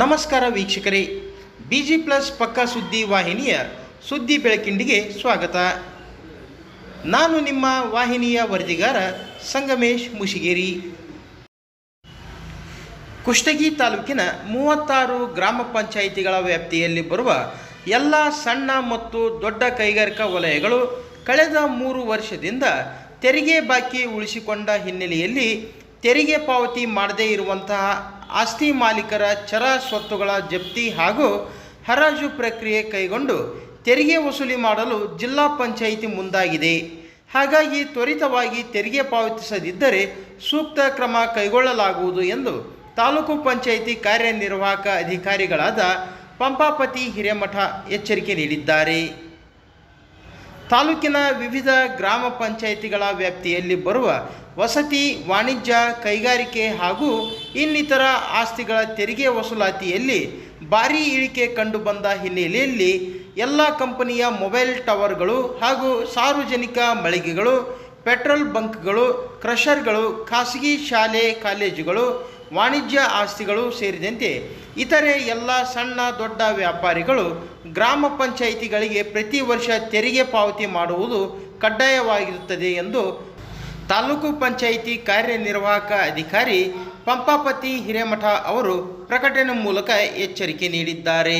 ನಮಸ್ಕಾರ ವೀಕ್ಷಕರೇ. B G plus ಪಕ್ಕಾ ಸುದ್ದಿ ವಾಹಿನಿಯ ಸುದ್ದಿ ಬೆಳಕಿಂಡಿಗೆ ಸ್ವಾಗತ. ನಾನು ನಿಮ್ಮ ವಾಹಿನಿಯ ವರದಿಗಾರ ಸಂಗಮೇಶ್ ಮುಷಿಗೇರಿ. ಕುಷ್ಟಗಿ ತಾಲೂಕಿನ ಮೂವತ್ತಾರು ಗ್ರಾಮ ಪಂಚಾಯಿತಿಗಳ ವ್ಯಾಪ್ತಿಯಲ್ಲಿ ಬರುವ ಎಲ್ಲ ಸಣ್ಣ ಮತ್ತು ದೊಡ್ಡ ಕೈಗಾರಿಕಾ ವಲಯಗಳು ಕಳೆದ ಮೂರು ವರ್ಷದಿಂದ ತೆರಿಗೆ ಬಾಕಿ ಉಳಿಸಿಕೊಂಡ ಹಿನ್ನೆಲೆಯಲ್ಲಿ ತೆರಿಗೆ ಪಾವತಿ ಮಾಡದೇ ಇರುವಂತಹ ಆಸ್ತಿ ಮಾಲೀಕರ ಚರ ಸ್ವತ್ತುಗಳ ಜಪ್ತಿ ಹಾಗೂ ಹರಾಜು ಪ್ರಕ್ರಿಯೆ ಕೈಗೊಂಡು ತೆರಿಗೆ ವಸೂಲಿ ಮಾಡಲು ಜಿಲ್ಲಾ ಪಂಚಾಯಿತಿ ಮುಂದಾಗಿದೆ. ಹಾಗಾಗಿ ತ್ವರಿತವಾಗಿ ತೆರಿಗೆ ಪಾವತಿಸದಿದ್ದರೆ ಸೂಕ್ತ ಕ್ರಮ ಕೈಗೊಳ್ಳಲಾಗುವುದು ಎಂದು ತಾಲೂಕು ಪಂಚಾಯಿತಿ ಕಾರ್ಯನಿರ್ವಾಹಕ ಅಧಿಕಾರಿಗಳಾದ ಪಂಪಾಪತಿ ಹಿರೇಮಠ ಎಚ್ಚರಿಕೆ ನೀಡಿದ್ದಾರೆ. ತಾಲೂಕಿನ ವಿವಿಧ ಗ್ರಾಮ ಪಂಚಾಯಿತಿಗಳ ವ್ಯಾಪ್ತಿಯಲ್ಲಿ ಬರುವ ವಸತಿ, ವಾಣಿಜ್ಯ, ಕೈಗಾರಿಕೆ ಹಾಗೂ ಇನ್ನಿತರ ಆಸ್ತಿಗಳ ತೆರಿಗೆ ವಸೂಲಾತಿಯಲ್ಲಿ ಭಾರೀ ಇಳಿಕೆ ಕಂಡುಬಂದ ಹಿನ್ನೆಲೆಯಲ್ಲಿ ಎಲ್ಲ ಕಂಪನಿಯ ಮೊಬೈಲ್ ಟವರ್ಗಳು ಹಾಗೂ ಸಾರ್ವಜನಿಕ ಮಳಿಗೆಗಳು, ಪೆಟ್ರೋಲ್ ಬಂಕ್ಗಳು, ಕ್ರಷರ್ಗಳು, ಖಾಸಗಿ ಶಾಲೆ, ಕಾಲೇಜುಗಳು ವಾಣಿಜ್ಯ ಆಸ್ತಿಗಳು ಸೇರಿದಂತೆ ಇತರೆ ಎಲ್ಲ ಸಣ್ಣ ದೊಡ್ಡ ವ್ಯಾಪಾರಿಗಳು ಗ್ರಾಮ ಪಂಚಾಯಿತಿಗಳಿಗೆ ಪ್ರತಿ ವರ್ಷ ತೆರಿಗೆ ಪಾವತಿ ಮಾಡುವುದು ಕಡ್ಡಾಯವಾಗಿರುತ್ತದೆ ಎಂದು ತಾಲೂಕು ಪಂಚಾಯಿತಿ ಕಾರ್ಯನಿರ್ವಾಹಕ ಅಧಿಕಾರಿ ಪಂಪಾಪತಿ ಹಿರೇಮಠ ಅವರು ಪ್ರಕಟಣೆ ಮೂಲಕ ಎಚ್ಚರಿಕೆ ನೀಡಿದ್ದಾರೆ.